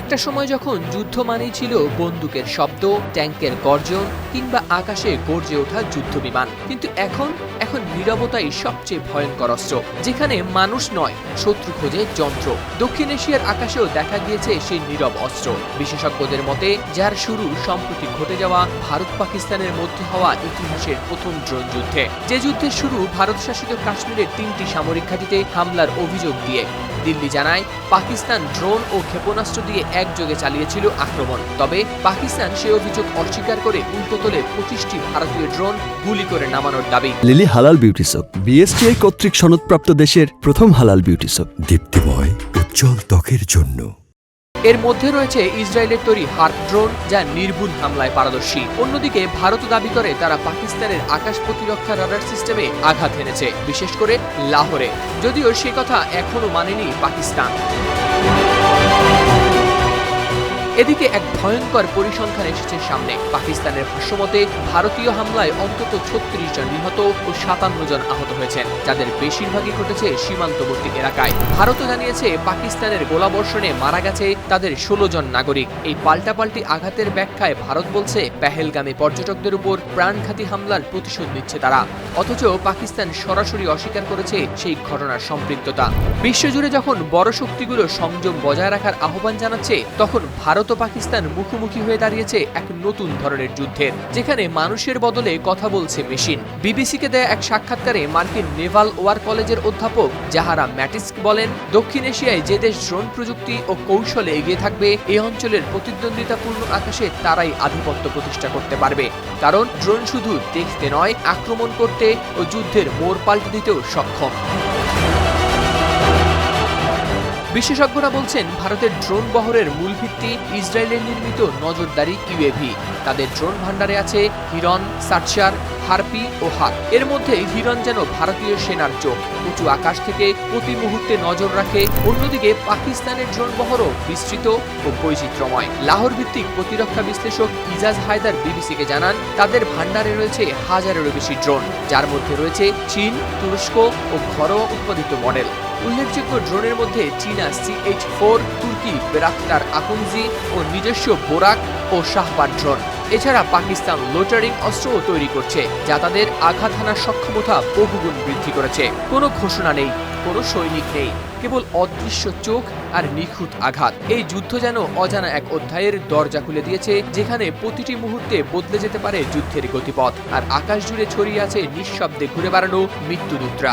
একটা সময় যখন যুদ্ধ মানেই ছিল বন্দুকের শব্দ, ট্যাঙ্কের গর্জন, কিংবা আকাশে গর্জে ওঠা যুদ্ধ বিমান কিন্তু এখন এখন নীরবতাই সবচেয়ে ভয়ঙ্কর অস্ত্র, যেখানে মানুষ নয়, শত্রু খোঁজে যন্ত্র। দক্ষিণ এশিয়ার আকাশেও দেখা গিয়েছে সেই নীরব অস্ত্র। বিশেষজ্ঞদের মতে, যার শুরু সম্প্রতি ঘটে যাওয়া ভারত পাকিস্তানের মধ্যে হওয়া ইতিহাসের প্রথম ড্রোন যুদ্ধে। যে যুদ্ধের শুরু ভারত শাসিত কাশ্মীরের তিনটি সামরিক ঘাঁটিতে হামলার অভিযোগ দিয়ে। দিল্লি জানায়, পাকিস্তান ড্রোন ও ক্ষেপণাস্ত্র দিয়ে একযোগে চালিয়েছিল আক্রমণ। তবে পাকিস্তান সে অভিযোগ অস্বীকার করে উল্টো তোলে পঁচিশটি ভারতীয় ড্রোন গুলি করে নামানোর দাবি। লিলি হালাল বিউটি সপ, বিএসটিআই কর্তৃক সনদপ্রাপ্ত দেশের প্রথম হালাল বিউটি সপ। দীপ্তিময়, উজ্জ্বল ত্বকের জন্য। এর মধ্যে রয়েছে ইসরায়েলের তৈরি হাত ড্রোন, যা নির্ভুল হামলায় পারদর্শী। অন্যদিকে, ভারত দাবি করে তারা পাকিস্তানের আকাশ প্রতিরক্ষা রাডার সিস্টেমে আঘাত এনেছে বিশেষ করে লাহোরে। যদিও সে কথা এখনও মানেনি পাকিস্তান। এদিকে এক ভয়ঙ্কর পরিসংখ্যান এসেছে সামনে। পাকিস্তানের ভাষ্যমতে, ভারতীয় হামলায় অন্তত ছত্রিশ জন নিহত ও সাতান্ন জন আহত হয়েছেন, যাদের বেশিরভাগই ঘটেছে সীমান্তবর্তী এলাকায়। ভারতও জানিয়েছে, পাকিস্তানের গোলাবর্ষণে মারা গেছে তাদের ষোলো জন নাগরিক। এই পাল্টাপাল্টি আঘাতের ব্যাখ্যায় ভারত বলছে, পেহেলগামী পর্যটকদের উপর প্রাণঘাতী হামলার প্রতিশোধ নিচ্ছে তারা। অথচ পাকিস্তান সরাসরি অস্বীকার করেছে সেই ঘটনার সম্পৃক্ততা। বিশ্বজুড়ে যখন বড় শক্তিগুলো সংযম বজায় রাখার আহ্বান জানাচ্ছে, তখন ভারত ও পাকিস্তান মুখোমুখি হয়ে দাঁড়িয়েছে এক নতুন ধরনের যুদ্ধের যেখানে মানুষের বদলে কথা বলছে মেশিন। বিবিসিকে দেয়া এক সাক্ষাৎকারে মার্কিন নেভাল ওয়ার কলেজের অধ্যাপক জাহারা ম্যাটিস্ক বলেন, দক্ষিণ এশিয়ায় যে দেশ ড্রোন প্রযুক্তি ও কৌশলে এগিয়ে থাকবে এই অঞ্চলের প্রতিদ্বন্দ্বিতাপূর্ণ আকাশে তারাই আধিপত্য প্রতিষ্ঠা করতে পারবে। কারণ, ড্রোন শুধু দেখতে নয়, আক্রমণ করতে ও যুদ্ধের মোড় পাল্টে দিতেও সক্ষম। বিশেষজ্ঞরা বলছেন, ভারতের ড্রোন বহরের মূল ভিত্তি ইসরায়েলের নির্মিত নজরদারি ইউএভি। তাদের ড্রোন ভান্ডারে আছে হিরন সাটসার হারপি ও হাত। এর মধ্যে হিরন যেন ভারতীয় সেনার চোখ। উঁচু আকাশ থেকে প্রতি মুহূর্তে নজর রাখে, অন্যদিকে পাকিস্তানের ড্রোন বহরও বিস্তৃত ও বৈচিত্র্যময়। লাহোর ভিত্তিক প্রতিরক্ষা বিশ্লেষক ইজাজ হায়দার বিবিসিকে জানান, তাদের ভান্ডারে রয়েছে হাজারেরও বেশি ড্রোন, যার মধ্যে রয়েছে চীন, তুরস্ক ও ঘরোয়া উৎপাদিত মডেল। উল্লেখযোগ্য ড্রোনের মধ্যে চীনা সিএইচ ফোর, তুর্কি বেরাক্তার আকুনজি ও নিজস্ব বোরাক ও শাহবান ড্রোন। এছাড়া পাকিস্তান লোটারিং অস্ত্রও তৈরি করছে, যা তাদের আঘাত হানার সক্ষমতা বহুগুণ বৃদ্ধি করেছে। কোনো ঘোষণা নেই, কোনো সৈনিক নেই, কেবল অদৃশ্য চোখ আর নিখুঁত আঘাত। এই যুদ্ধ যেন অজানা এক অধ্যায়ের দরজা খুলে দিয়েছে, যেখানে প্রতিটি মুহূর্তে বদলে যেতে পারে যুদ্ধের গতিপথ, আর আকাশ জুড়ে ছড়িয়ে আছে নিঃশব্দে ঘুরে বেড়ানো মৃত্যুদূতরা।